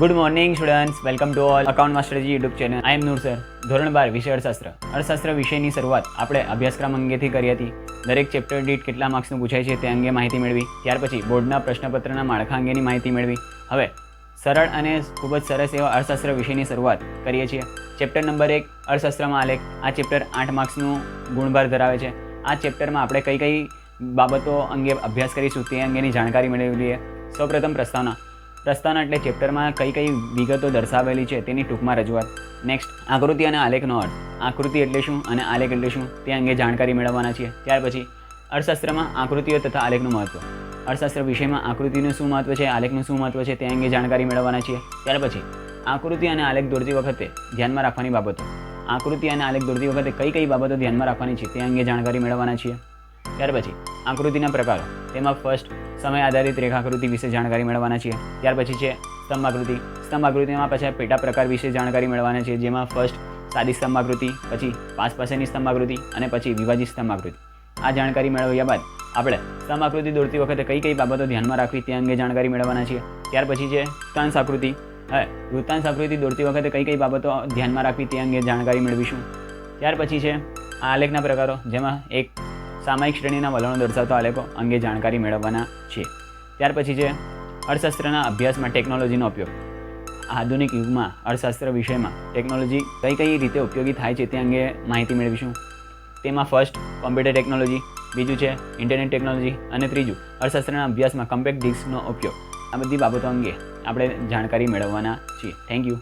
Good morning students welcome to all account માસ્ટરજી YouTube channel I am Noor sir ધોરણ બાર, વિષય અર્થશાસ્ત્ર. અર્થશાસ્ત્ર વિષયની શરૂઆત આપણે અભ્યાસક્રમ અંગેથી કરી હતી. દરેક ચેપ્ટર દીઠ કેટલા માર્ક્સનું પૂછાય છે તે અંગે માહિતી મેળવી. ત્યાર પછી બોર્ડના પ્રશ્નપત્રના માળખા અંગેની માહિતી મેળવી. હવે, સરળ અને ખૂબ જ સરસ એવા અર્થશાસ્ત્ર વિષયની શરૂઆત કરીએ છીએ. ચેપ્ટર નંબર એક, અર્થશાસ્ત્રમાં આલેખ. આ ચેપ્ટર આઠ માર્ક્સનું ગુણભાર ધરાવે છે. આ ચેપ્ટરમાં આપણે કઈ કઈ બાબતો અંગે અભ્યાસ કરીશું તે અંગેની જાણકારી મેળવી લઈએ સૌપ્રથમ પ્રસ્તાવના. પ્રસ્તાવના એટલે ચેપ્ટરમાં કઈ કઈ વિગતો દર્શાવેલી છે તેની ટૂંકમાં રજૂઆત. નેક્સ્ટ આકૃતિ અને આલેખનો અર્થ. આકૃતિ એટલે શું અને આલેખ એટલે શું તે અંગે જાણકારી મેળવવાના છીએ. ત્યાર પછી, અર્થશાસ્ત્રમાં આકૃતિઓ તથા આલેખનું મહત્વ. અર્થશાસ્ત્ર વિષયમાં આકૃતિનું શું મહત્વ છે, આલેખનું શું મહત્વ છે તે અંગે જાણકારી મેળવવાના છીએ. ત્યાર પછી, આકૃતિ અને આલેખ દોરતી વખતે ધ્યાનમાં રાખવાની બાબતો. આકૃતિ અને આલેખ દોરતી વખતે કઈ કઈ બાબતો ધ્યાનમાં રાખવાની છે તે અંગે જાણકારી મેળવવાના છીએ. ત્યાર પછી આકૃતિના પ્રકારો તેમાં ફર્સ્ટ સમય આધારિત રેખાકૃતિ વિશે જાણકારી મેળવવાના છીએ. ત્યાર પછી છે સ્તંભાકૃતિ. સ્તંભાકૃતિમાં પછી પેટા પ્રકાર વિશે જાણકારી મેળવવાના છે જેમાં ફર્સ્ટ સાદી સ્તંભાકૃતિ, પછી પાસ પાસેની સ્તંભાકૃતિ અને પછી વિભાજિત સ્તંભાકૃતિ. આ જાણકારી મેળવ્યા બાદ આપણે સ્તંભાકૃતિ દોરતી વખતે કઈ કઈ બાબતો ધ્યાનમાં રાખવી તે અંગે જાણકારી મેળવવાના છીએ. ત્યાર પછી છે વૃત્તાંશ આકૃતિ હવે વૃત્તાંશ આકૃતિ દોરતી વખતે કઈ કઈ બાબતો ધ્યાનમાં રાખવી તે અંગે જાણકારી મેળવીશું. ત્યાર પછી છે આ આલેખના પ્રકારો, જેમાં એક સામાયિક શ્રેણીના વલણો દર્શાવતા આલેખો અંગે જાણકારી મેળવવાના છે. ત્યાર પછી છે, અર્થશાસ્ત્રના અભ્યાસમાં ટેકનોલોજીનો ઉપયોગ. આધુનિક યુગમાં અર્થશાસ્ત્ર વિષયમાં ટેકનોલોજી કઈ કઈ રીતે ઉપયોગી થાય છે તે અંગે માહિતી મેળવીશું. તેમાં ફર્સ્ટ, કોમ્પ્યુટર ટેકનોલોજી, બીજું છે, ઇન્ટરનેટ ટેકનોલોજી અને ત્રીજું, અર્થશાસ્ત્રના અભ્યાસમાં કમ્પેક્ટ ડિસ્કનો ઉપયોગ. આ બધી બાબતો અંગે આપણે જાણકારી મેળવવાના છીએ. Thank you